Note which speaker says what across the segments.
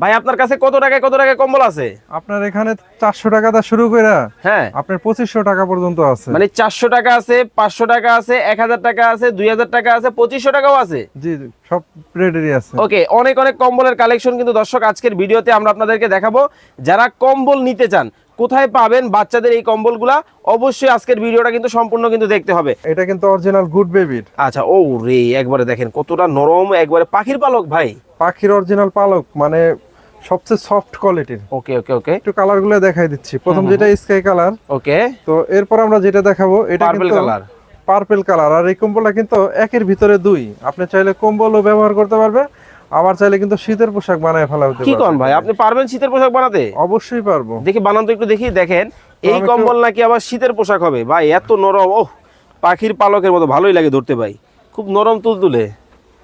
Speaker 1: ভাই আপনার কাছে কত টাকায় কত টাকায় কম্বল আছে?
Speaker 2: আপনার এখানে চারশো টাকা দা শুরু করে
Speaker 1: হ্যাঁ।
Speaker 2: আপনার পঁচিশশো টাকা পর্যন্ত আছে।
Speaker 1: মানে চারশো টাকা আছে পাঁচশো টাকা আছে এক হাজার টাকা আছে দুই হাজার টাকা আছে পঁচিশশো টাকাও আছে?
Speaker 2: জি জি, সব রেডেরই আছে।
Speaker 1: ওকে অনেক অনেক কম্বলের কালেকশন কিন্তু দর্শক আজকের ভিডিওতে আমরা আপনাদেরকে দেখাবো। যারা কম্বল নিতে চান কোথায় পাবেন বাচ্চাদের এই কম্বলগুলা অবশ্যই আজকের ভিডিওটা কিন্তু সম্পূর্ণ কিন্তু দেখতে হবে।
Speaker 2: এটা কিন্তু অরিজিনাল গুড বেবির
Speaker 1: আচ্ছা ও রে একবারে দেখেন কতটা নরম একবারে পাখির পালক ভাই।
Speaker 2: পাখির অরিজিনাল পালক মানে সবচেয়ে সফট কোয়ালিটির
Speaker 1: ওকে ওকে ওকে।
Speaker 2: একটু কালারগুলো দেখাই দিচ্ছি। প্রথম যেটা স্কাই কালার
Speaker 1: ওকে।
Speaker 2: তো এরপর আমরা যেটা দেখাবো এটা
Speaker 1: পার্পল
Speaker 2: কিন্তু
Speaker 1: কালার
Speaker 2: পার্পল কালার আর এই কম্বলটা কিন্তু একের ভিতরে দুই। আপনি চাইলে কম্বলও ব্যবহার করতে পারবে আবার চাইলে কিন্তু শীতের পোশাক বানায় ফেলা হতে
Speaker 1: কি। কন ভাই? আপনি পারবেন শীতের পোশাক বানাতে?
Speaker 2: অবশ্যই পারব।
Speaker 1: দেখি বানান তো একটু দেখি দেখেন। এই কম্বল নাকি আবার শীতের পোশাক হবে? ভাই এত নরম ওহ পাখির পালকের মতো ভালোই লাগে ধরতে ভাই। খুব নরম তুলতুলে।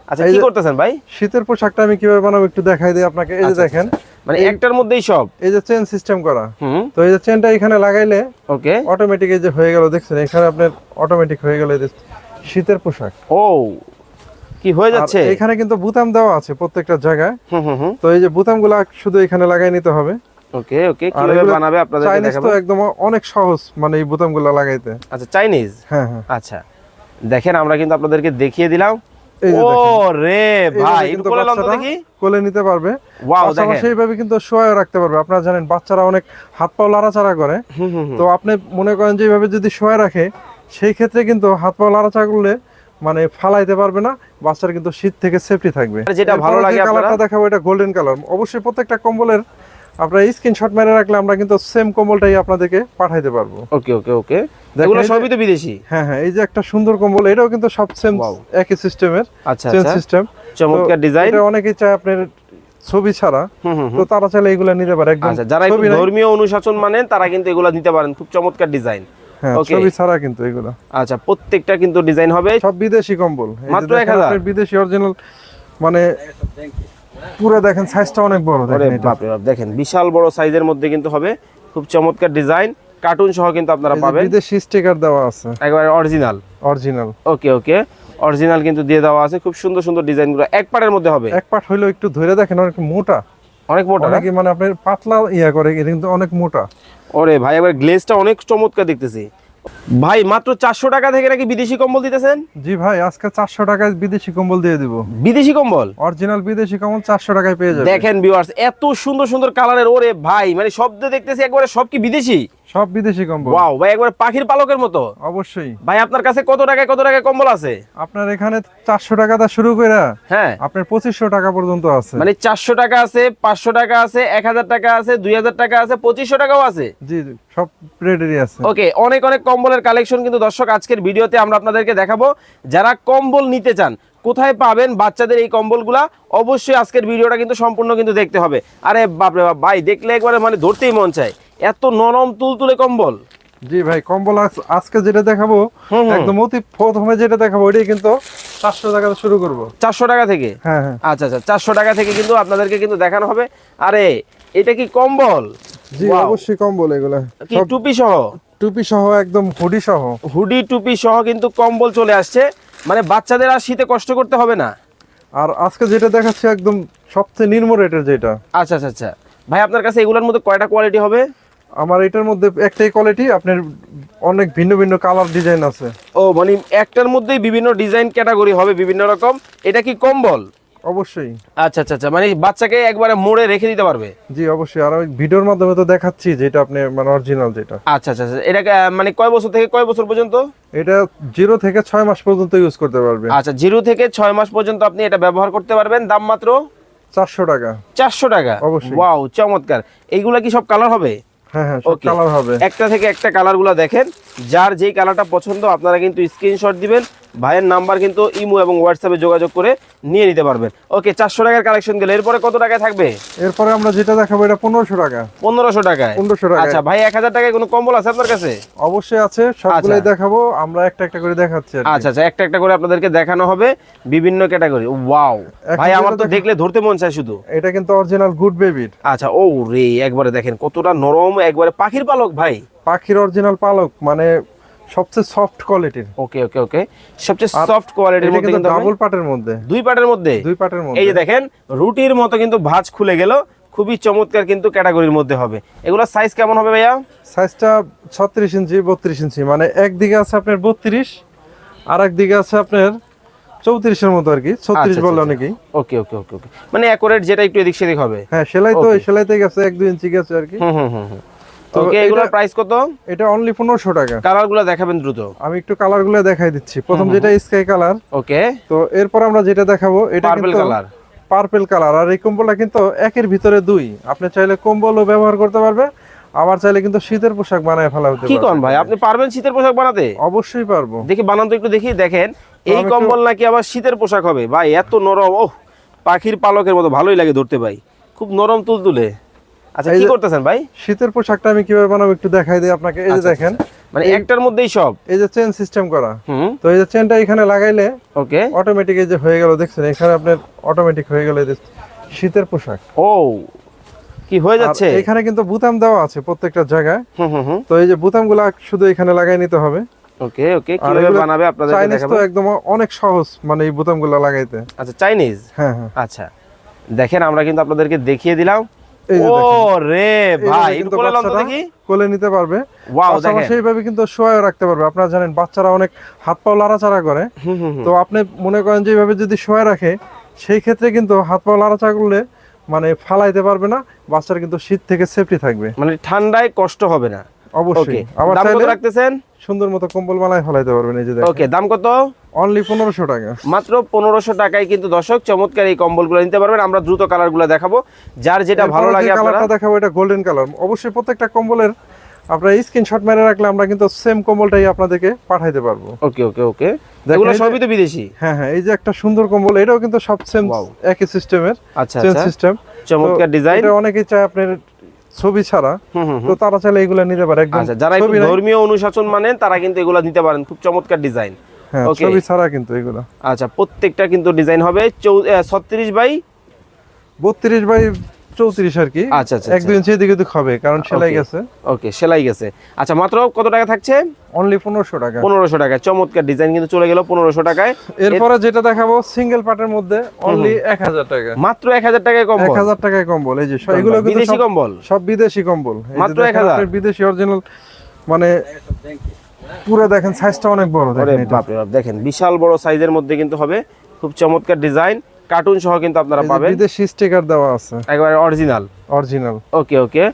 Speaker 1: আচ্ছা কি করতেছেন ভাই?
Speaker 2: শীতের পোশাকটা আমি কীভাবে বানাবো একটু দেখাই দিই আপনাকে। এই যে
Speaker 1: আচ্ছা,
Speaker 2: দেখেন।
Speaker 1: মানে একটার মধ্যেই সব?
Speaker 2: এই যে চেন সিস্টেম করা। তো এই যে চেনটা এখানে লাগাইলে
Speaker 1: ওকে।
Speaker 2: অটোমেটিক এই যে হয়ে গেল দেখছেন? এখানে আপনার অটোমেটিক হয়ে গেল এই শীতের পোশাক।
Speaker 1: ও কি হয়ে যাচ্ছে?
Speaker 2: এখানে কিন্তু বুতাম দেওয়া আছে প্রত্যেকটা জায়গায়।
Speaker 1: হুম হুম
Speaker 2: তো এই যে বুতামগুলো শুধু এখানে লাগাই নিতে হবে।
Speaker 1: ওকে ওকে কীভাবে বানাবে আপনাদেরকে
Speaker 2: চাইনিজ তো একদম অনেক সহজ মানে এই বুতামগুলো লাগাইতে।
Speaker 1: আচ্ছা চাইনিজ
Speaker 2: হ্যাঁ হ্যাঁ।
Speaker 1: আচ্ছা দেখেন আমরা কিন্তু আপনাদেরকে দেখিয়ে দিলাম। ও রে ভাই কোলে লন তো
Speaker 2: বাচ্চারা
Speaker 1: দেখি।
Speaker 2: কোলে নিতে পারবে।
Speaker 1: ওয়াও দেখেন।
Speaker 2: এইভাবে কিন্তু শোয়াও রাখতে পারবে। আপনারা জানেন বাচ্চারা অনেক হাত পাও লাড়াচাড়া করে।
Speaker 1: হুম হুম হুম।
Speaker 2: তো আপনি মনে করেন যে এইভাবে যদি শোয়া রাখে সেই ক্ষেত্রে কিন্তু হাত পা লাড়াচাড়া করলে মানে ফালাইতে পারবে না বাচ্চার কিন্তু শীত থেকে সেফটি থাকবে।
Speaker 1: যেটা ভালো লাগে
Speaker 2: কালারটা দেখাবো এটা গোল্ডেন কালার অবশ্যই প্রত্যেকটা কম্বলের আপনারা স্ক্রিনশট মেরে রাখলে আমরা কিন্তু সেম কম্বলটাই আপনাদেরকে পাঠাইতে পারব।
Speaker 1: ওকে ওকে ওকে। এগুলো সবই তো বিদেশি?
Speaker 2: হ্যাঁ হ্যাঁ এই যে একটা সুন্দর কম্বল এটাও কিন্তু সব সেম একই সিস্টেমের
Speaker 1: আচ্ছা
Speaker 2: চেন
Speaker 1: আচ্ছা।
Speaker 2: সিস্টেম
Speaker 1: চমৎকার ডিজাইন
Speaker 2: এটা অনেকেই চায় আপনার ছবি ছাড়া। তো তারা চাইলে এগুলো নিতে পারে একদম
Speaker 1: আচ্ছা যারা। ধর্মীয় অনুশাসন মানেন তারা কিন্তু এগুলো নিতে পারেন। খুব চমৎকার ডিজাইন.
Speaker 2: ছবি ছাড়া কিন্তু এগুলো।
Speaker 1: আচ্ছা প্রত্যেকটা কিন্তু ডিজাইন হবে?
Speaker 2: সব বিদেশি কম্বল।
Speaker 1: মাত্র 1000
Speaker 2: বিদেশি অরিজিনাল মানে পুরো দেখেন সাইজটা অনেক বড় দেখেন এটা।
Speaker 1: বাপরে বাপ দেখেন বিশাল বড় সাইজের মধ্যে কিন্তু হবে। খুব চমৎকার ডিজাইন কার্টুন সহ কিন্তু আপনারা পাবেন।
Speaker 2: বিদেশি স্টিকার দেওয়া আছে।
Speaker 1: একেবারে original
Speaker 2: original
Speaker 1: okay okay original কিন্তু দিয়ে দেওয়া আছে। খুব সুন্দর সুন্দর ডিজাইনগুলো এক পাড়ের মধ্যে হবে।
Speaker 2: এক পাট একটু ধরে দেখেন অনেক মোটা।
Speaker 1: অনেক মোটা নাকি
Speaker 2: অনেকে মানে আপনার পাতলা ইয়া করে এটা কিন্তু অনেক মোটা।
Speaker 1: ওরে ভাই এবার গ্লেজটা অনেক চমৎকার দেখতেছি। ভাই মাত্র চারশো টাকা থেকে নাকি বিদেশি কম্বল দিতেছেন?
Speaker 2: জি ভাই আজকে চারশো টাকায় বিদেশি কম্বল দিয়ে দিব।
Speaker 1: বিদেশি কম্বল?
Speaker 2: অরিজিনাল বিদেশি কম্বল চারশো টাকায় পেয়ে যাবেন।
Speaker 1: দেখেন ভিউয়ার্স এত সুন্দর সুন্দর কালারের ওরে ভাই মানে শব্দ দেখতেছি একবারে সব কি বিদেশি?
Speaker 2: সব বিদেশি কম্বল।
Speaker 1: ওয়াও ভাই একবার পাখির পালকের মতো।
Speaker 2: অবশ্যই।
Speaker 1: ভাই আপনার কাছে কত টাকায় কত টাকায় কম্বল আছে?
Speaker 2: আপনার এখানে চারশো টাকা দা শুরু করে
Speaker 1: হ্যাঁ।
Speaker 2: আপনার পঁচিশশো টাকা পর্যন্ত আছে।
Speaker 1: মানে চারশো টাকা আছে পাঁচশো টাকা আছে এক হাজার টাকা আছে দুই হাজার টাকা আছে পঁচিশশো টাকাও আছে।
Speaker 2: জি জি সব রেডেরই আছে।
Speaker 1: ওকে অনেক অনেক কম্বলের কালেকশন কিন্তু দর্শক আজকের ভিডিওতে আমরা আপনাদেরকে দেখাবো যারা কম্বল নিতে চান কোথায় পাবেন বাচ্চাদের এই কম্বলগুলা অবশ্যই আজকের ভিডিওটা কিন্তু সম্পূর্ণ কিন্তু দেখতে হবে। আরে বাপরে বাপ ভাই দেখলে একবারে মানে ধরতেই মন চায়। এত নরম তুলতুলে কম্বল।
Speaker 2: জি ভাই কম্বল আজকে যেটা দেখাবো। একদম অতি প্রথমে যেটা দেখাবো ওইটাই কিন্তু চারশো টাকা শুরু করব।
Speaker 1: চারশো টাকা থেকে?
Speaker 2: হ্যাঁ হ্যাঁ।
Speaker 1: আচ্ছা আচ্ছা চারশো টাকা থেকে কিন্তু আপনাদেরকে কিন্তু দেখানো হবে। আরে এটা কি কম্বল?
Speaker 2: জি অবশ্যই কম্বল এগুলা।
Speaker 1: কি টুপি সহ?
Speaker 2: টুপি সহ একদম হুডি সহ।
Speaker 1: হুডি টুপি সহ কিন্তু কম্বল চলে আসছে। মানে বাচ্চাদের আর শীতে কষ্ট করতে হবে না।
Speaker 2: আর আজকে যেটা দেখাচ্ছি একদম সবচেয়ে নিম্ন রেটের যেটা।
Speaker 1: আচ্ছা আচ্ছা আচ্ছা। ভাই আপনার কাছে এগুলোর মধ্যে কয়টা কোয়ালিটি হবে?
Speaker 2: আমার এটার মধ্যে একটাই কোয়ালিটি আপনার অনেক ভিন্ন ভিন্ন কালার ডিজাইন আছে।
Speaker 1: ও মানে একটার মধ্যেই বিভিন্ন ডিজাইন ক্যাটাগরি হবে বিভিন্ন রকম। এটা কি কম্বল?
Speaker 2: অবশ্যই।
Speaker 1: আচ্ছা আচ্ছা আচ্ছা মানে বাচ্চাকে একবারে মোড়ে রেখে দিতে পারবে?
Speaker 2: জি অবশ্যই। আর আমি ভিডিওর মাধ্যমে তো দেখাচ্ছি যেটা আপনি মানে অরিজিনাল যেটা।
Speaker 1: আচ্ছা আচ্ছা আচ্ছা এটাকে মানে কয় বছর থেকে কয় বছর পর্যন্ত?
Speaker 2: এটা জিরো থেকে ছয় মাস পর্যন্ত ইউজ করতে পারবে।
Speaker 1: আচ্ছা জিরো থেকে ছয় মাস পর্যন্ত আপনি এটা ব্যবহার করতে পারবেন দাম মাত্র?
Speaker 2: চারশো টাকা।
Speaker 1: চারশো টাকা?
Speaker 2: অবশ্যই।
Speaker 1: ওয়াও চমৎকার। এইগুলা কি সব কালার হবে?
Speaker 2: হ্যাঁ হ্যাঁ
Speaker 1: একটা থেকে একটা কালারগুলো দেখেন। যার যেই কালারটা পছন্দ আপনারা কিন্তু স্ক্রিনশট দিবেন। ভাইয়ের নাম্বার কিন্তু ইমো এবং হোয়াটসঅ্যাপে যোগাযোগ করে নিয়ে নিতে পারবেন। ওকে চারশো টাকার কালেকশন গেলে। এরপরে কত টাকায় থাকবে?
Speaker 2: এরপরে আমরা যেটা দেখাবো এটা পনেরোশো টাকা।
Speaker 1: পনেরোশো টাকায়?
Speaker 2: পনেরোশো টাকা
Speaker 1: আচ্ছা ভাই এক হাজার টাকায় কোনো কম্বল আছে আপনার কাছে?
Speaker 2: অবশ্যই আছে সবগুলাই
Speaker 1: আচ্ছা।
Speaker 2: দেখাবো আমরা একটা একটা করে দেখাচ্ছি
Speaker 1: আচ্ছা আচ্ছা একটা একটা করে আপনাদেরকে দেখানো হবে বিভিন্ন ক্যাটাগরি। ওয়াও। ভাই আমার তো দেখলে ধরতে মন চায় শুধু।
Speaker 2: এটা কিন্তু অরিজিনাল গুড বেবির
Speaker 1: আচ্ছা ও রে একবারে দেখেন কতটা নরম একবারে পাখির পালক ভাই।
Speaker 2: পাখির অরিজিনাল পালক মানে সবচেয়ে সফট কোয়ালিটির
Speaker 1: ওকে ওকে ওকে সবচেয়ে সফট কোয়ালিটির মধ্যে
Speaker 2: কিন্তু ডাবল পাটের মধ্যে।
Speaker 1: দুই পাটের মধ্যে?
Speaker 2: দুই পাটের
Speaker 1: এই যে দেখেন রুটির মতো কিন্তু ভাঁজ খুলে গেল। খুবই চমৎকার কিন্তু ক্যাটাগরির মধ্যে হবে। এগুলো সাইজ কেমন হবে ভাইয়া?
Speaker 2: সাইজটা ছত্রিশ ইঞ্চি বত্রিশ ইঞ্চি। মানে একদিকে আছে আপনার বত্রিশ আর একদিকে আছে আপনার চৌত্রিশের মতো আর কি। ছত্রিশ
Speaker 1: আচ্ছা,
Speaker 2: বললে
Speaker 1: আচ্ছা।
Speaker 2: অনেকেই।
Speaker 1: ওকে ওকে ওকে ওকে মানে অ্যাকোরেট যেটা একটু এদিক সেদিক হবে।
Speaker 2: হ্যাঁ সেলাই তো সেলাইতে গেছে এক দুই ইঞ্চি গেছে আর কি।
Speaker 1: হুম হুম হুম। ওকে এগুলোর প্রাইস কত?
Speaker 2: এটা অনলি পনেরোশো টাকা।
Speaker 1: কালারগুলো দেখাবেন দ্রুত।
Speaker 2: আমি একটু কালারগুলো দেখাই দিচ্ছি। প্রথম যেটা স্কাই কালার
Speaker 1: ওকে
Speaker 2: তো এরপর আমরা যেটা দেখাবো এটা
Speaker 1: পার্পল কালার
Speaker 2: পার্পল কালার আর এই কম্বলটা কিন্তু একের ভিতরে দুই। আপনি চাইলে কম্বলও ব্যবহার করতে পারবে আবার চাইলে কিন্তু শীতের পোশাক বানায় ফেলা হতে
Speaker 1: কি। কন ভাই? আপনি পারবেন শীতের পোশাক বানাতে?
Speaker 2: অবশ্যই পারব।
Speaker 1: দেখি বানান তো একটু দেখি দেখেন। এই কম্বল নাকি আবার শীতের পোশাক হবে? ভাই এত নরম ওহ পাখির পালকের মতো ভালোই লাগে ধরতে ভাই। খুব নরম তুলতুলে। আচ্ছা কি করতেছেন ভাই?
Speaker 2: শীতের পোশাকটা আমি কীভাবে বানাবো একটু দেখাই দিই আপনাকে। এই যে
Speaker 1: আচ্ছা,
Speaker 2: দেখেন
Speaker 1: মানে একটার মধ্যেই সব?
Speaker 2: এই যে চেন সিস্টেম করা। তো এই যে চেনটা এখানে লাগাইলে
Speaker 1: ওকে।
Speaker 2: অটোমেটিক এই যে হয়ে গেল দেখছেন? এখানে আপনার অটোমেটিক হয়ে গেল এই যে শীতের পোশাক।
Speaker 1: ও কি হয়ে যাচ্ছে?
Speaker 2: এখানে কিন্তু বুতাম দেওয়া আছে প্রত্যেকটা জায়গায়।
Speaker 1: হুম হুম হুম।
Speaker 2: তো এই যে বুতামগুলো শুধু এখানে লাগাই নিতে হবে।
Speaker 1: ওকে ওকে। কীভাবে বানাবে আপনাদের
Speaker 2: চাইনিজ তো একদম অনেক সহজ মানে এই বুতামগুলো লাগাইতে।
Speaker 1: আচ্ছা চাইনিজ
Speaker 2: হ্যাঁ হ্যাঁ।
Speaker 1: আচ্ছা। দেখেন আমরা কিন্তু আপনাদেরকে দেখিয়ে দিলাম। কোলে
Speaker 2: নিতে পারবে। কিন্তু শোয়াও রাখতে পারবে। আপনারা জানেন বাচ্চারা অনেক হাত পাও লাড়াচাড়া করে। তো আপনি মনে করেন যে এইভাবে যদি শোয়া রাখে সেই ক্ষেত্রে কিন্তু হাত পাও লাড়াচাড়া করলে মানে ফালাইতে পারবে না বাচ্চার কিন্তু শীত থেকে সেফটি থাকবে।
Speaker 1: মানে ঠান্ডায় কষ্ট হবে না।
Speaker 2: অবশ্যই। আবার
Speaker 1: দাম কত রাখতেছেন?
Speaker 2: সুন্দর মতো কম্বল বানায় ফলাইতে পারবেন এই যে
Speaker 1: ওকে দাম কত?
Speaker 2: অনলি পনেরোশো টাকা।
Speaker 1: মাত্র পনেরোশো টাকায় কিন্তু দর্শক চমৎকার এই কম্বলগুলো নিতে পারবেন। আমরা দ্রুত কালারগুলো দেখাবো। যার যেটা ভালো লাগে
Speaker 2: কালারটা দেখাবো এটা গোল্ডেন কালার অবশ্যই প্রত্যেকটা কম্বলের আপনারা স্ক্রিনশট মেরে রাখলে আমরা কিন্তু সেম কম্বলটাই আপনাদেরকে পাঠাইতে পারব।
Speaker 1: ওকে ওকে ওকে এগুলো সবই তো বিদেশি?
Speaker 2: হ্যাঁ হ্যাঁ এই যে একটা সুন্দর কম্বল এটাও কিন্তু সব সেম. একই সিস্টেমের
Speaker 1: আচ্ছা আচ্ছা।
Speaker 2: সিস্টেম
Speaker 1: চমৎকার ডিজাইন
Speaker 2: এটা অনেকেই চায় আপনার ছবি ছাড়া তো তারা চাইলে এগুলো নিতে পারে। একদম
Speaker 1: আচ্ছা যারা ধর্মীয় অনুশাসন মানেন তারা কিন্তু এগুলো নিতে পারেন। খুব চমৎকার ডিজাইন
Speaker 2: হ্যাঁ ছবি ছাড়া কিন্তু এগুলো।
Speaker 1: আচ্ছা প্রত্যেকটা কিন্তু ডিজাইন হবে। ছত্রিশ বাই
Speaker 2: বত্রিশ বাই চৌত্রিশ আর কি।
Speaker 1: আচ্ছা, আচ্ছা,
Speaker 2: এক দুই ইঞ্চি এদিকে ওদিক হবে কারণ সেলাই গেছে।
Speaker 1: ওকে সেলাই গেছে। আচ্ছা মাত্র কত টাকা থাকছে?
Speaker 2: অনলি পনেরোশো টাকা।
Speaker 1: পনেরোশো টাকায় চমৎকার ডিজাইন কিন্তু চলে গেল পনেরোশো টাকায়।
Speaker 2: এরপরে যেটা দেখাবো সিঙ্গেল পার্টের মধ্যে অনলি এক হাজার টাকা।
Speaker 1: মাত্র এক হাজার টাকায় কম
Speaker 2: এক হাজার টাকায় কম্বল এই যে এগুলো
Speaker 1: বিদেশি কম্বল?
Speaker 2: সব বিদেশি কম্বল।
Speaker 1: মাত্র 1000
Speaker 2: আপনার বিদেশি অরিজিনাল মানে পুরো দেখেন সাইজটা অনেক বড় দেখেন
Speaker 1: বাপরে বাপ দেখেন বিশাল বড় সাইজের মধ্যে কিন্তু হবে। খুব চমৎকার ডিজাইন কার্টুন সহ কিন্তু আপনারা
Speaker 2: এই যে
Speaker 1: পাবেন।
Speaker 2: বিদেশি স্টিকার দেওয়া আছে।
Speaker 1: একেবারে original
Speaker 2: original
Speaker 1: okay okay.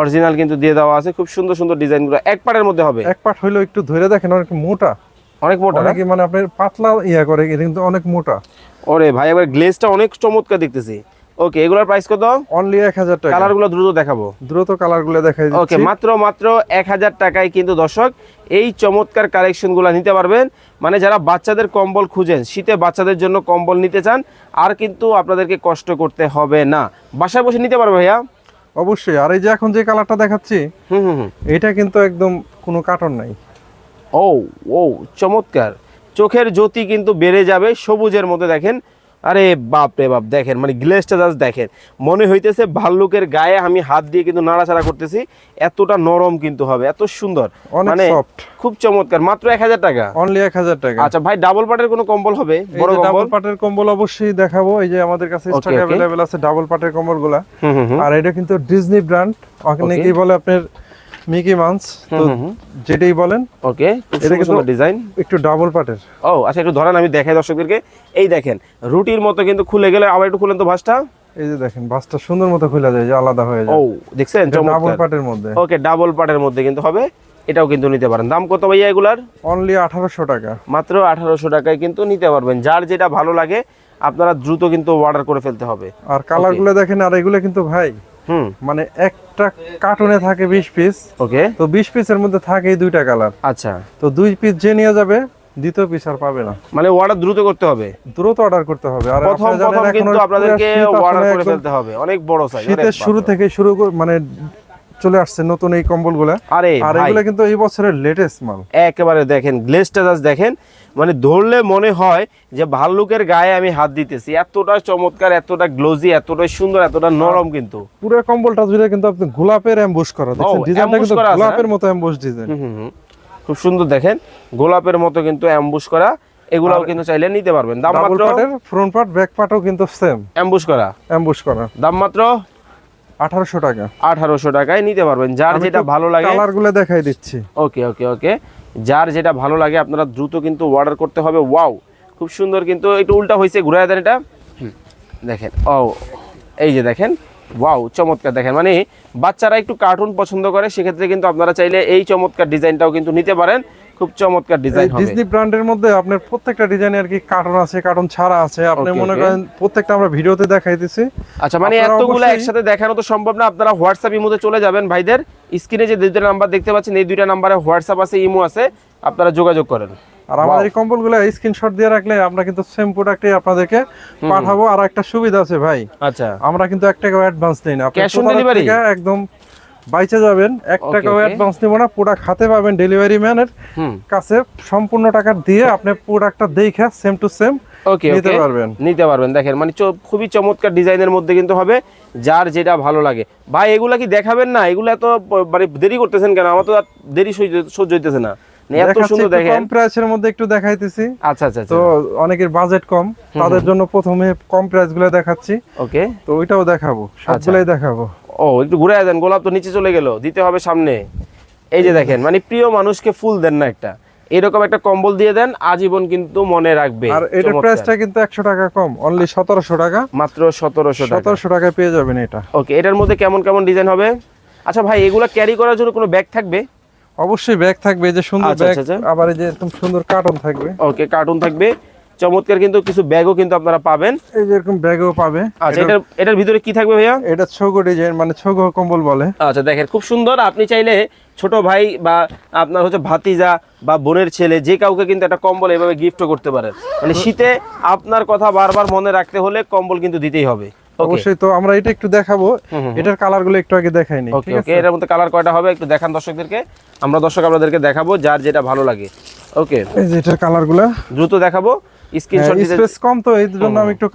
Speaker 1: Original কিন্তু দিয়ে দেওয়া আছে। খুব সুন্দর সুন্দর ডিজাইনগুলো এক পাটের মধ্যে হবে।
Speaker 2: এক পাট হইল একটু ধরে দেখেন অনেক মোটা।
Speaker 1: অনেক মোটা
Speaker 2: নাকি মানে আপনার পাতলা ইয়া করে কিন্তু অনেক মোটা।
Speaker 1: ওরে ভাই একবার গ্লেজটা অনেক চমৎকার দেখতেছি। ওকে এগুলোর প্রাইস কত?
Speaker 2: অনলি এক হাজার টাকা।
Speaker 1: কালারগুলো দ্রুত দেখাবো।
Speaker 2: দ্রুত কালারগুলো দেখাই
Speaker 1: ওকে মাত্র মাত্র এক হাজার টাকায় কিন্তু দর্শক এই চমৎকার কালেকশনগুলো নিতে পারবেন। মানে যারা বাচ্চাদের কম্বল খুঁজেন শীতে বাচ্চাদের জন্য কম্বল নিতে চান আর কিন্তু আপনাদেরকে কষ্ট করতে হবে না। বাসায় বসে নিতে পারবে ভাইয়া?
Speaker 2: অবশ্যই। আর এই যে এখন যে কালারটা দেখাচ্ছি
Speaker 1: হুম হুম
Speaker 2: এটা কিন্তু একদম কোনো কার্টন নাই।
Speaker 1: ও ও চমৎকার। চোখের জ্যোতি কিন্তু বেড়ে যাবে সবুজের মধ্যে দেখেন। আরে বাপ রে বাপ দেখেন মানে গ্লেসটা জাস্ট দেখেন। মনে হইতেছে ভাল্লুকের গায়ে আমি হাত দিয়ে কিন্তু নাড়াচাড়া করতেছি এতটা নরম কিন্তু হবে এত সুন্দর। মানে খুব চমৎকার মাত্র এক হাজার টাকা?
Speaker 2: অনলি এক হাজার টাকা।
Speaker 1: আচ্ছা ভাই ডাবল পাটের কোনো কম্বল হবে? বড়
Speaker 2: ডাবল পাটের কম্বল অবশ্যই দেখাবো এই যে আমাদের কাছে স্টক. অ্যাভেলেবেল আছে ডাবল পাটের
Speaker 1: কম্বলগুলা
Speaker 2: আর এটা কিন্তু ডিজনি ব্র্যান্ড অনেকেই বলে আপনার মিকি মাউস তো যেটাই বলেন
Speaker 1: ওকে
Speaker 2: এটা কিন্তু-
Speaker 1: ডিজাইন
Speaker 2: একটু ডাবল পাটের।
Speaker 1: ও আচ্ছা একটু ধরেন আমি দেখাই দর্শকদেরকে। এই দেখেন রুটির মতো কিন্তু খুলে গেলে আবার একটু খুলেন তো ভাঁজটা।
Speaker 2: এই যে দেখেন বাসটা সুন্দর মতো খোলা যায় যে আলাদা হয়ে
Speaker 1: ও দেখছেন?
Speaker 2: ডাবল মধ্যে।
Speaker 1: ওকে ডাবল মধ্যে কিন্তু হবে। এটাও কিন্তু নিতে পারেন। দাম কত ভাইয়া এগুলার?
Speaker 2: অনলি আঠারোশো টাকা।
Speaker 1: মাত্র আঠারোশো টাকায় কিন্তু নিতে পারবেন। যার যেটা ভালো লাগে আপনারা দ্রুত কিন্তু অর্ডার করে ফেলতে হবে।
Speaker 2: আর কালারগুলো দেখেন আর এগুলো কিন্তু ভাই মানে একটা কার্টুনে থাকে বিশ পিস
Speaker 1: ওকে
Speaker 2: তো বিশ পিসের মধ্যে থাকে দুইটা কালার
Speaker 1: আচ্ছা।
Speaker 2: তো দুই পিস যে নিয়ে যাবে দ্বিতীয় পিস আর পাবে না।
Speaker 1: মানে অর্ডার দ্রুত করতে হবে?
Speaker 2: দ্রুত অর্ডার করতে হবে। আর
Speaker 1: প্রথম প্রথম কিন্তু আপনাদেরকে অর্ডার করে ফেলতে হবে। অনেক বড় সাইজ
Speaker 2: শীতের শুরু থেকে শুরু মানে চলে আসছে নতুন এই কম্বলগুলা।
Speaker 1: আরে
Speaker 2: আর এগুলো কিন্তু এই বছরের লেটেস্ট মাল।
Speaker 1: একেবারে দেখেন গ্লেসটা জাস্ট দেখেন মানে ধরলে মনে হয় যে ভাল্লুকের গায়ে আমি হাত দিতেছি। এতটা চমৎকার এতটা গ্লোজি এতটা সুন্দর এতটা নরম কিন্তু।
Speaker 2: পুরো কম্বলটা জুড়ে কিন্তু আপনি গোলাপের অ্যাম্বুশ করা। দেখছেন
Speaker 1: ও,
Speaker 2: ডিজাইনটা কিন্তু গোলাপের মতো অ্যাম্বুশ ডিজাইন।
Speaker 1: খুব সুন্দর দেখেন গোলাপের মতো কিন্তু অ্যাম্বুশ করা। এগুলাও কিন্তু চাইলে নিতে পারবেন। দাম মাত্র
Speaker 2: ফ্রন্ট পার্ট ব্যাক পার্টও কিন্তু সেম
Speaker 1: অ্যাম্বুশ করা।
Speaker 2: অ্যাম্বুশ করা।
Speaker 1: দাম মাত্র
Speaker 2: আঠারোশো টাকা।
Speaker 1: আঠারোশো টাকায় নিতে পারবেন। যার যেটা ভালো লাগে
Speaker 2: কালারগুলো দেখাই দিচ্ছি।
Speaker 1: ওকে ওকে ওকে। যার যেটা ভালো লাগে আপনারা দ্রুত কিন্তু অর্ডার করতে হবে। ওয়াও খুব সুন্দর কিন্তু একটু উল্টা হয়েছে ঘুরে দেন এটা। দেখেন ও এই যে দেখেন ওয়াও চমৎকার দেখেন। মানে বাচ্চারা একটু কার্টুন পছন্দ করে সেক্ষেত্রে কিন্তু আপনারা চাইলে এই চমৎকার ডিজাইনটাও কিন্তু নিতে পারেন। খুব চমৎকার ডিজাইন হবে।
Speaker 2: ডিজনি ব্র্যান্ডের মধ্যে আপনার প্রত্যেকটা ডিজাইনে আর কি কার্টুন আছে কার্টুন ছাড়া আছে। আপনি মনে করেন প্রত্যেকটা আমরা ভিডিওতে দেখাইতেছি।
Speaker 1: আচ্ছা মানে এতগুলো একসাথে দেখানো তো সম্ভব না। আপনারা হোয়াটসঅ্যাপ ইমোতে চলে যাবেন ভাইদের। স্ক্রিনে যে দুইটা নাম্বার দেখতে পাচ্ছেন এই দুইটা নাম্বারে হোয়াটসঅ্যাপ আছে ইমো আছে। আপনারা যোগাযোগ করেন।
Speaker 2: আর আমাদের কম্বলগুলো স্ক্রিনশট দিয়ে রাখলে আমরা কিন্তু সেম প্রোডাক্টই আপনাদেরকে পাঠাবো। আর একটা সুবিধা আছে ভাই।
Speaker 1: আচ্ছা।
Speaker 2: আমরা কিন্তু এক টাকাও অ্যাডভান্স নেই না। প্রতারক
Speaker 1: delivery?
Speaker 2: থেকে একদম বাইচে যাবেন এক টাকাও অ্যাডভান্স নেব না প্রোডাক্ট হাতে পাবেন ডেলিভারি ম্যানের কাছে সম্পূর্ণ টাকা দিয়ে আপনি প্রোডাক্টটা দেখে সেম টু সেম
Speaker 1: ওকে
Speaker 2: নিতে পারবেন।
Speaker 1: নিতে পারবেন দেখেন মানে খুবই চমৎকার ডিজাইনের মধ্যে কিন্তু হবে যার যেটা ভালো লাগে। ভাই এগুলা কি দেখাবেন না? এগুলা তো প- মানে দেরি করতেছেন কেন? আমার তো আর দেরি সহ্য- হইতেছে না। মানে এত সুন্দর দেখেন।
Speaker 2: কম প্রাইসের মধ্যে একটু দেখাইতেছি।
Speaker 1: আচ্ছা আচ্ছা
Speaker 2: তো অনেকের বাজেট কম তাদের জন্য প্রথমে কম প্রাইসগুলো দেখাচ্ছি।
Speaker 1: ওকে
Speaker 2: তো ওইটাও দেখাবো
Speaker 1: আচ্ছা।
Speaker 2: সবগুলাই দেখাবো।
Speaker 1: ও একটু ঘুরে দেন গোলাপ তো নিচে চলে গেল দিতে হবে সামনে। এই যে দেখেন মানে প্রিয় মানুষকে ফুল দেন না একটা। এরকম একটা কম্বল দিয়ে দেন আজীবন কিন্তু মনে রাখবে
Speaker 2: আর
Speaker 1: চমৎকার।
Speaker 2: প্রাইসটা কিন্তু একশো টাকা কম অনলি সতেরোশো টাকা।
Speaker 1: মাত্র সতেরোশো টাকা।
Speaker 2: সতেরোশো টাকায় পেয়ে যাবেন এটা।
Speaker 1: ওকে এটার মধ্যে কেমন কেমন ডিজাইন হবে? আচ্ছা ভাই এগুলা ক্যারি করার জন্য কোনো ব্যাগ থাকবে?
Speaker 2: অবশ্যই ব্যাগ থাকবে এই যে সুন্দর
Speaker 1: আচ্ছা,
Speaker 2: ব্যাগ
Speaker 1: আচ্ছা, আচ্ছা।
Speaker 2: আবার এই যে এরকম সুন্দর কার্টন থাকবে।
Speaker 1: ওকে কার্টুন থাকবে। চমৎকার কিন্তু কিছু ব্যাগও কিন্তু আপনারা পাবেন।
Speaker 2: এই যে এরকম ব্যাগও পাবে।
Speaker 1: আচ্ছা
Speaker 2: এটা-
Speaker 1: এটার এটার ভিতরে কি থাকবে ভাইয়া?
Speaker 2: এটা ছগো ডিজাইন মানে ছগো কম্বল বলে।
Speaker 1: আচ্ছা দেখেন খুব সুন্দর। আপনি চাইলে ছোট ভাই বা আপনার হচ্ছে ভাতিজা বা বোনের ছেলে যে কাউকে কিন্তু একটা কম্বল এভাবে গিফটও করতে পারেন। মানে শীতে আপনার কথা বারবার মনে রাখতে হলে কম্বল কিন্তু দিতেই হবে।
Speaker 2: অবশ্যই তো আমরা এটা একটু দেখাবো। এটার কালারগুলো একটু আগে দেখাইনি
Speaker 1: ওকে ওকে এটার মধ্যে কালার কয়টা হবে একটু দেখান দর্শকদেরকে। আমরা দর্শক আপনাদেরকে দেখাবো যার যেটা ভালো লাগে। ওকে?
Speaker 2: এই যে এটার কালারগুলা।
Speaker 1: দ্রুত দেখাবো। স্ক্রিনশট
Speaker 2: স্পেস কম তো এই জন্য আমি একটু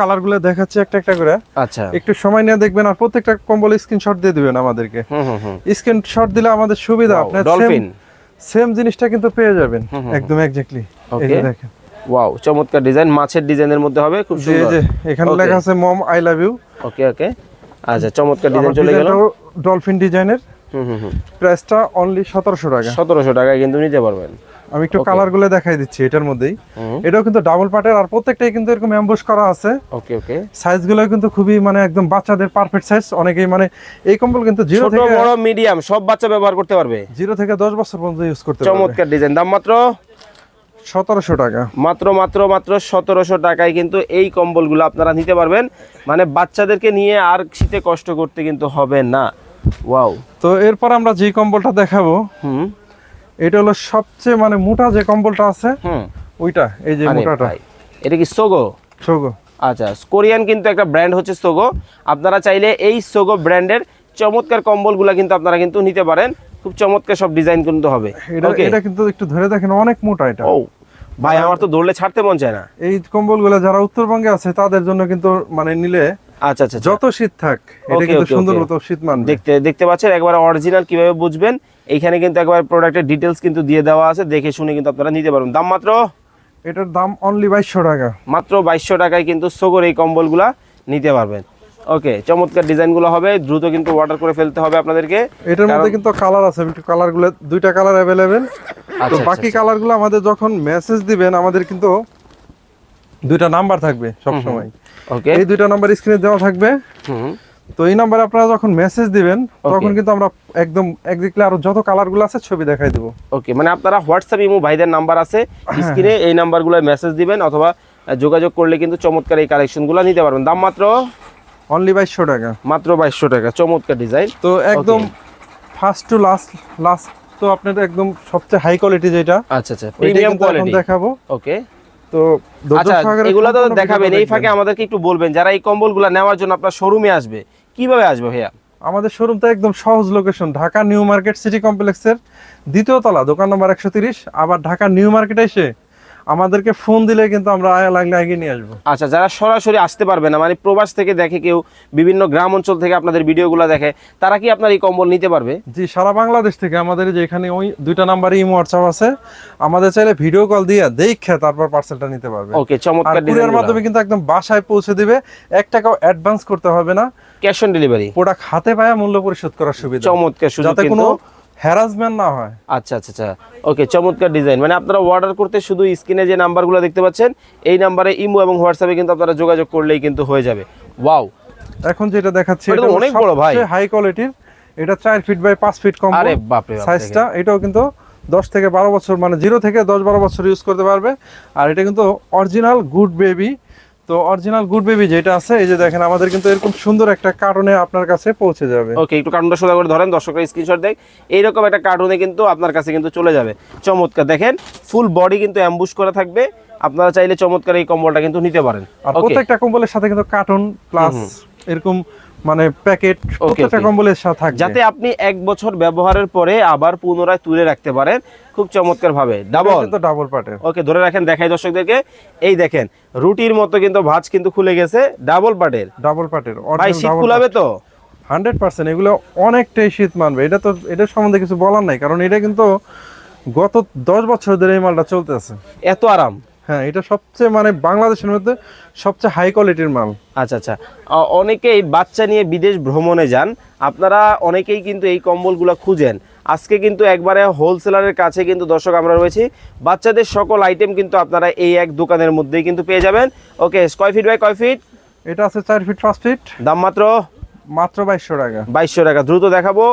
Speaker 2: দেখাচ্ছি একটা একটা করে।
Speaker 1: আচ্ছা।
Speaker 2: একটু সময় নিয়ে দেখবেন আর প্রত্যেকটা কম্বল স্ক্রিনশট দিয়ে দিবেন আমাদেরকে। স্ক্রিনশট দিলে আমাদের সুবিধা আপনার
Speaker 1: ডলফিন
Speaker 2: সেম জিনিসটা কিন্তু পেয়ে যাবেন। একদম এক্স্যাক্টলি এই দেখেন।
Speaker 1: ওয়াও চমৎকার ডিজাইন মাছের ডিজাইনের মধ্যে হবে খুব সুন্দর।
Speaker 2: যে এখানে লেখা আছে mom I love you
Speaker 1: okay ওকে আচ্ছা চমৎকার ডিজাইন চলে গেল।
Speaker 2: ডলফিন ডিজাইনের
Speaker 1: হুম হুম হুম।
Speaker 2: প্রাইসটা অনলি সতেরোশো টাকা।
Speaker 1: সতেরোশো টাকায় কিন্তু নিতে পারবেন।
Speaker 2: আমি একটু কালারগুলো দেখাই দিচ্ছি এটার মধ্যেই। এটাও কিন্তু ডাবল পার্টের আর প্রত্যেকটাই কিন্তু এরকম অ্যাম্বুশ করা আছে।
Speaker 1: ওকে ওকে
Speaker 2: সাইজগুলো কিন্তু খুবই মানে একদম বাচ্চাদের পারফেক্ট সাইজ অনেকেই মানে এই কম্বল কিন্তু জিরো
Speaker 1: ছোট
Speaker 2: থেকে
Speaker 1: বড় মিডিয়াম সব বাচ্চা ব্যবহার করতে পারবে।
Speaker 2: জিরো থেকে দশ বছর পর্যন্ত ইউজ করতে পারবে।
Speaker 1: চমৎকার ডিজাইন দাম মাত্র?
Speaker 2: সতেরোশো টাকা।
Speaker 1: মাত্র মাত্র মাত্র সতেরোশো টাকায় কিন্তু এই কম্বলগুলো আপনারা নিতে পারবেন। মানে বাচ্চাদেরকে নিয়ে আর শীতে কষ্ট করতে কিন্তু হবে না। ওয়াও
Speaker 2: তো এরপর আমরা যে কম্বলটা দেখাবো
Speaker 1: হুম।
Speaker 2: এটা হলো সবচেয়ে মানে মোটা যে কম্বলটা আছে
Speaker 1: হুম।
Speaker 2: ওইটা এই যে মোটাটা।
Speaker 1: এটা কি সোগো?
Speaker 2: সোগো।
Speaker 1: আচ্ছা কোরিয়ান কিন্তু একটা ব্র্যান্ড হচ্ছে সোগো। আপনারা চাইলে এই সোগো ব্র্যান্ডের চমৎকার কম্বলগুলা কিন্তু আপনারা কিন্তু নিতে পারেন। খুব চমৎকার সব ডিজাইন কিন্তু হবে।
Speaker 2: এটা কিন্তু একটু ধরে দেখেন অনেক মোটা এটা।
Speaker 1: ও ভাই আমার তো দৌড়লে ছাড়তে মন চায় না।
Speaker 2: এই কম্বলগুলো যারা উত্তরবঙ্গে আছে তাদের জন্য কিন্তু মানে নিলে
Speaker 1: আচ্ছা আচ্ছা আচ্ছা।
Speaker 2: যত শীত থাক এটা কিন্তু সুন্দর. মতো শীত মানবে।
Speaker 1: দেখতে দেখতে পাচ্ছেন একবার অরিজিনাল কীভাবে বুঝবেন? এইখানে কিন্তু একবার প্রোডাক্টের ডিটেলস কিন্তু দিয়ে দেওয়া আছে দেখে শুনে কিন্তু আপনারা নিতে পারবেন। দাম মাত্র?
Speaker 2: এটার দাম অনলি বাইশশো টাকা।
Speaker 1: মাত্র বাইশশো টাকায় কিন্তু সোগোর এই কম্বলগুলা নিতে পারবেন। ওকে চমৎকার ডিজাইনগুলো হবে দ্রুত কিন্তু অর্ডার করে ফেলতে হবে আপনাদেরকে।
Speaker 2: এটার মধ্যে কিন্তু কালার আছে একটু কালার দুইটা কালার অ্যাভেলেবেল তো
Speaker 1: আচ্ছা,
Speaker 2: বাকি কালারগুলো আমাদের যখন মেসেজ দিবেন আমাদের কিন্তু দুইটা নাম্বার থাকবে সব সময়।
Speaker 1: ওকে
Speaker 2: এই দুইটা নাম্বার স্ক্রিনে দেওয়া থাকবে।
Speaker 1: হুম
Speaker 2: তো এই নাম্বারে আপনারা যখন মেসেজ দিবেন তখন কিন্তু আমরা একদম একদিকে আরও যত কালারগুলো আছে ছবি দেখাই দেবো।
Speaker 1: ওকে মানে আপনারা হোয়াটসঅ্যাপ ইমো ভাইদের নাম্বার আছে।
Speaker 2: হ্যাঁ,
Speaker 1: স্ক্রিনে এই নাম্বারগুলো মেসেজ দিবেন অথবা যোগাযোগ করলে কিন্তু চমৎকার এই কালেকশনগুলো নিতে পারবেন। দাম মাত্র
Speaker 2: অনলি বাইশশো টাকা।
Speaker 1: মাত্র বাইশশো টাকা চমৎকার ডিজাইন
Speaker 2: তো একদম ফার্স্ট টু লাস্ট লাস্ট তো আপনার একদম সবচেয়ে হাই কোয়ালিটি যেটা
Speaker 1: আচ্ছা আচ্ছা প্রিমিয়াম কোয়ালিটি
Speaker 2: দেখাবো।
Speaker 1: ওকে
Speaker 2: তো
Speaker 1: আচ্ছা এগুলো তো দেখাবেন এই ফাঁকে আমাদেরকে একটু বলবেন যারা এই কম্বলগুলো নেওয়ার জন্য আপনার শোরুমে আসবে কীভাবে আসবে ভাইয়া?
Speaker 2: আমাদের শোরুমটা একদম সহজ location Dhaka new market city কমপ্লেক্সের দ্বিতীয় তলা দোকান নম্বর একশো তিরিশ আবার ঢাকা নিউ মার্কেটে এসে আমাদেরকে ফোন দিলে কিন্তু আমরা আয়া লাগলে আগে নিয়ে আসব।
Speaker 1: আচ্ছা যারা সরাসরি আসতে পারবে না মানে প্রবাস থেকে দেখে কেউ বিভিন্ন গ্রাম অঞ্চল থেকে আপনাদের ভিডিওগুলো দেখে তারা কি আপনার এই কম্বল নিতে পারবে?
Speaker 2: জি সারা বাংলাদেশ থেকে আমাদের যে এখানে ওই দুইটা নাম্বারে ইমো হোয়াটসঅ্যাপ আছে আমাদের চাইলে ভিডিও কল দিয়ে দেখে তারপর পার্সেলটা নিতে পারবে।
Speaker 1: ওকে চমৎকার
Speaker 2: কুরিয়ার মাধ্যমে কিন্তু একদম বাসায় পৌঁছে দিবে এক টাকাও অ্যাডভান্স করতে হবে না।
Speaker 1: ক্যাশ অন ডেলিভারি
Speaker 2: প্রোডাক্ট হাতে পায়া মূল্য পরিশোধ করার সুবিধা।
Speaker 1: চমৎকার সুযোগ
Speaker 2: যাতে কোনো হ্যারাসমেন্ট না হয়।
Speaker 1: আচ্ছা আচ্ছা আচ্ছা। ওকে চমৎকার ডিজাইন মানে আপনারা অর্ডার করতে শুধু স্ক্রিনে যে নাম্বারগুলো দেখতে পাচ্ছেন এই নাম্বারে ইমো এবং হোয়াটসঅ্যাপে কিন্তু আপনারা যোগাযোগ করলেই কিন্তু হয়ে যাবে। ওয়াও
Speaker 2: এখন যেটা দেখাচ্ছি
Speaker 1: এটা অনেক বড় ভাই।
Speaker 2: হাই কোয়ালিটির এটা চার ফিট বাই পাঁচ ফিট কম
Speaker 1: আরে বাপ
Speaker 2: সাইজটা এটাও কিন্তু দশ থেকে বারো বছর মানে জিরো থেকে দশ বারো বছর ইউজ করতে পারবে। আর এটা কিন্তু অরিজিনাল গুড বেবি তো অরিজিনাল গুড বেবি যেটা আছে এই যে দেখেন আমাদের কিন্তু এরকম সুন্দর একটা কার্টুনে আপনার কাছে পৌঁছে যাবে।
Speaker 1: ওকে একটু কার্টুনটা সোজা করে ধরেন দর্শকরা স্ক্রিনশট দেখ এইরকম একটা কার্টুনে কিন্তু আপনার কাছে কিন্তু চলে যাবে। চমৎকার দেখেন ফুল বডি কিন্তু অ্যাম্বুশ করা থাকবে। আপনারা চাইলে চমৎকার এই কম্বলটা কিন্তু নিতে পারেন।
Speaker 2: আর প্রত্যেকটা কম্বলের সাথে কিন্তু কার্টুন প্লাস এরকম মানে প্যাকেট প্রত্যেকটা কম্বলের সাথে থাকবে।
Speaker 1: যাতে আপনি এক বছর ব্যবহারের পরে আবার পুনরায় তুলে রাখতে পারেন খুব চমৎকার ভাবে ডাবল
Speaker 2: তো ডাবল পার্টের
Speaker 1: ওকে ধরে রাখেন দেখাই দর্শকদেরকে। এই দেখেন রুটির মতো কিন্তু ভাঁজ কিন্তু খুলে গেছে ডাবল পার্টের
Speaker 2: ডাবল পার্টের
Speaker 1: ভাই শীত কুলাবে তো?
Speaker 2: হান্ড্রেড পার্সেন্ট এগুলো অনেকটাই শীত মানবে। এটা তো এটার সম্বন্ধে কিছু বলার নাই কারণ এটা কিন্তু গত দশ বছর ধরে এই মালটা চলতেছে।
Speaker 1: এত আরাম।
Speaker 2: হ্যাঁ এটা সবচেয়ে মানে বাংলাদেশের মধ্যে সবচেয়ে হাই কোয়ালিটির মাল।
Speaker 1: আচ্ছা আচ্ছা। অনেকেই বাচ্চা নিয়ে বিদেশ ভ্রমণে যান। আপনারা অনেকেই কিন্তু এই কম্বলগুলো খুঁজেন। আজকে কিন্তু একবারে হোলসেলারের কাছে কিন্তু দর্শক আমরা রয়েছি। বাচ্চাদের সকল আইটেম কিন্তু আপনারা এই এক দোকানের মধ্যেই কিন্তু পেয়ে যাবেন। ওকে কয় ফিট বাই কয় ফিট
Speaker 2: এটা আছে চার ফিট পাঁচ ফিট
Speaker 1: দাম মাত্র
Speaker 2: মাত্র বাইশশো টাকা।
Speaker 1: বাইশশো টাকা। দ্রুত দেখাবো।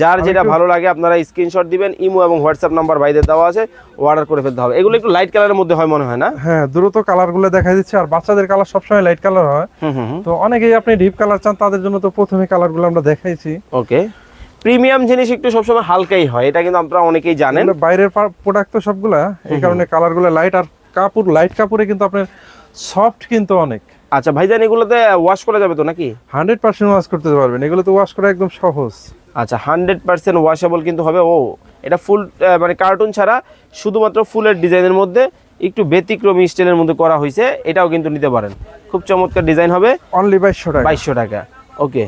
Speaker 1: যার যেটা ভালো লাগে আপনারা স্ক্রিনশট দিবেন। ইমো এবং হোয়াটসঅ্যাপ নাম্বার বাইদের দেওয়া আছে অর্ডার করে ফেলতে হবে। এগুলো একটু লাইট কালারের মধ্যে হয় মনে হয় না?
Speaker 2: হ্যাঁ দ্রুত কালারগুলো দেখা দিচ্ছে। আর বাচ্চাদের কালার সবসময় লাইট কালার হয়। তো অনেকেই আপনি ডিপ কালার চান তাদের জন্য তো প্রথমে কালারগুলো আমরা দেখাইছি।
Speaker 1: ওকে প্রিমিয়াম জিনিস একটু সবসময় হালকাই হয় এটা কিন্তু আপনারা অনেকেই জানেন।
Speaker 2: বাইরের প্রোডাক্ট তো সবগুলা। এই কারণে কালারগুলো লাইট আর কাপড় লাইট কাপড়ে কিন্তু আপনার সফট কিন্তু অনেক।
Speaker 1: আচ্ছা ভাইজান এগুলোতে ওয়াশ করা যাবে তো নাকি?
Speaker 2: হান্ড্রেড পার্সেন্ট ওয়াশ করতে পারবেন। এগুলো তো ওয়াশ করা একদম সহজ।
Speaker 1: আচ্ছা হান্ড্রেড পার্সেন্ট ওয়াশেবল কিন্তু হবে। ও এটা ফুল মানে কার্টুন ছাড়া শুধুমাত্র ফুলের ডিজাইনের মধ্যে একটু ব্যতিক্রমী স্টাইলের মধ্যে করা হয়েছে। এটাও কিন্তু নিতে পারেন। খুব চমৎকার ডিজাইন হবে।
Speaker 2: অনলি বাইশশো টাকা।
Speaker 1: বাইশশো টাকা। ওকে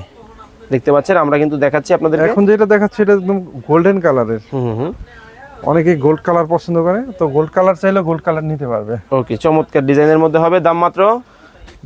Speaker 1: দেখতে পাচ্ছেন আমরা কিন্তু দেখাচ্ছি আপনাদের
Speaker 2: এখন যেটা দেখাচ্ছে এটা একদম গোল্ডেন কালারের
Speaker 1: হুম হুম
Speaker 2: অনেকেই গোল্ড কালার পছন্দ করে তো গোল্ড কালার চাইলে গোল্ড কালার নিতে পারবে।
Speaker 1: ওকে চমৎকার ডিজাইনের মধ্যে হবে। দাম মাত্র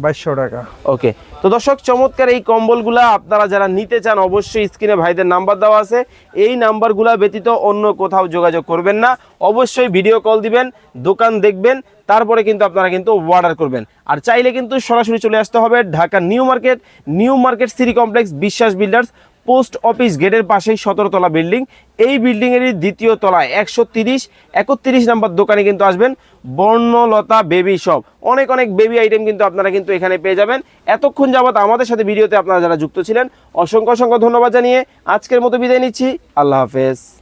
Speaker 2: বাইশশো টাকা।
Speaker 1: ওকে, তো দর্শক, চমৎকার এই কম্বলগুলা আপনারা যারা নিতে চান, অবশ্যই স্ক্রিনে ভাইদের নাম্বার দেওয়া আছে। এই নাম্বারগুলা ব্যতীত অন্য কোথাও যোগাযোগ করবেন না। অবশ্যই ভিডিও কল দিবেন, দোকান দেখবেন, তারপরে কিন্তু আপনারা কিন্তু অর্ডার করবেন। আর চাইলে কিন্তু সরাসরি চলে আসতে হবে Dhaka new market new market city complex, Biswas builders post office গেটের পাশেই সতেরোতলা বিল্ডিং। এই বিল্ডিংয়েরই দ্বিতীয় তলায় একশো তিরিশ, একত্রিশ নাম্বার দোকানে কিন্তু আসবেন বর্ণলতা বেবি শপ। অনেক অনেক বেবি আইটেম কিন্তু আপনারা কিন্তু এখানে পেয়ে যাবেন। এতক্ষণ যাবত আমাদের সাথে ভিডিওতে আপনারা যারা যুক্ত ছিলেন, অসংখ্য অসংখ্য ধন্যবাদ জানিয়ে আজকের মতো বিদায় নিচ্ছি। আল্লাহ হাফেজ।